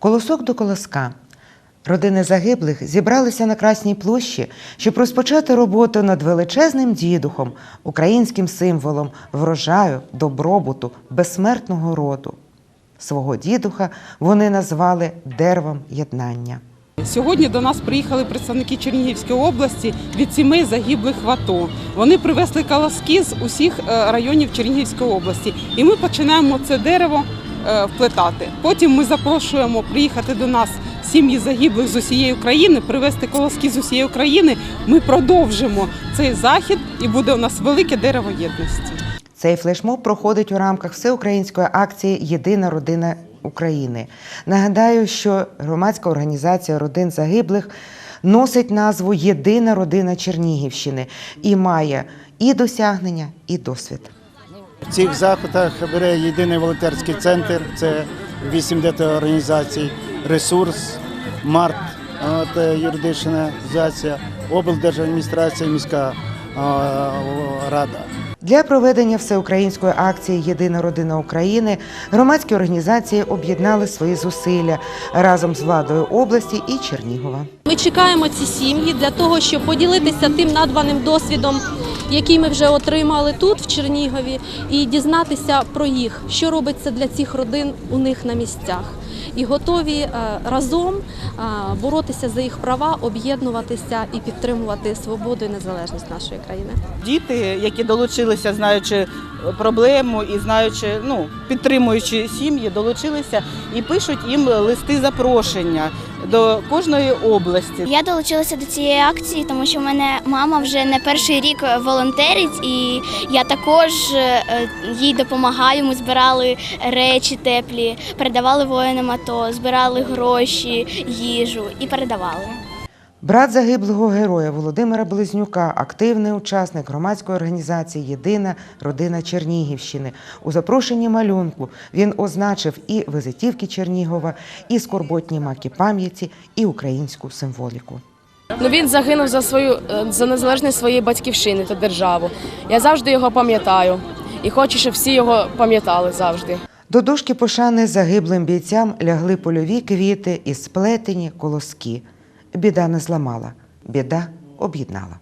Колосок до колоска. Родини загиблих зібралися на Красній площі, щоб розпочати роботу над величезним дідухом, українським символом врожаю, добробуту, безсмертного роду. Свого дідуха вони назвали деревом єднання. Сьогодні до нас приїхали представники Чернігівської області від сімей загиблих в АТО. Вони привезли колоски з усіх е, районів Чернігівської області. І ми починаємо це дерево вплетати. Потім ми запрошуємо приїхати до нас сім'ї загиблих з усієї України, привезти колоски з усієї України. Ми продовжимо цей захід і буде у нас велике дерево єдності. Цей флешмоб проходить у рамках всеукраїнської акції Єдина родина України. Нагадаю, що громадська організація родин загиблих носить назву Єдина родина Чернігівщини і має і досягнення, і досвід. В цих заходах бере єдиний волонтерський центр, це 8 дето організацій, ресурс, МАРТ, от, юридична організація, облдержадміністрація, міська рада. Для проведення всеукраїнської акції Єдина родина України громадські організації об'єднали свої зусилля разом з владою області і Чернігова. Ми чекаємо ці сім'ї для того, щоб поділитися тим надбаним досвідом, який ми вже отримали тут, в Чернігові, і дізнатися про їх, що робиться для цих родин у них на місцях. І готові е, разом е, боротися за їх права, об'єднуватися і підтримувати свободу і незалежність нашої країни. діти, які долучилися, знаючи проблему і знаючи, ну підтримуючи сім'ї, долучилися і пишуть їм листи запрошення до кожної області. Я долучилася до цієї акції, тому що в мене мама вже не перший рік волонтерить, і я також е, їй допомагаю. Ми збирали речі теплі, передавали воїнам АТО, збирали гроші, їжу і передавали. Брат загиблого героя Володимира Близнюка, активний учасник громадської організації Єдина родина Чернігівщини. У запрошенні малюнку він означив і визитівки Чернігова, і скорботні маки пам'яті, і українську символіку. Ну він загинув за свою е, за незалежність своєї батьківщини та державу. Я завжди його пам'ятаю і хочу, щоб всі його пам'ятали завжди. До дошки пошани загиблим бійцям лягли польові квіти і сплетені колоски. Біда не зламала, біда об'єднала.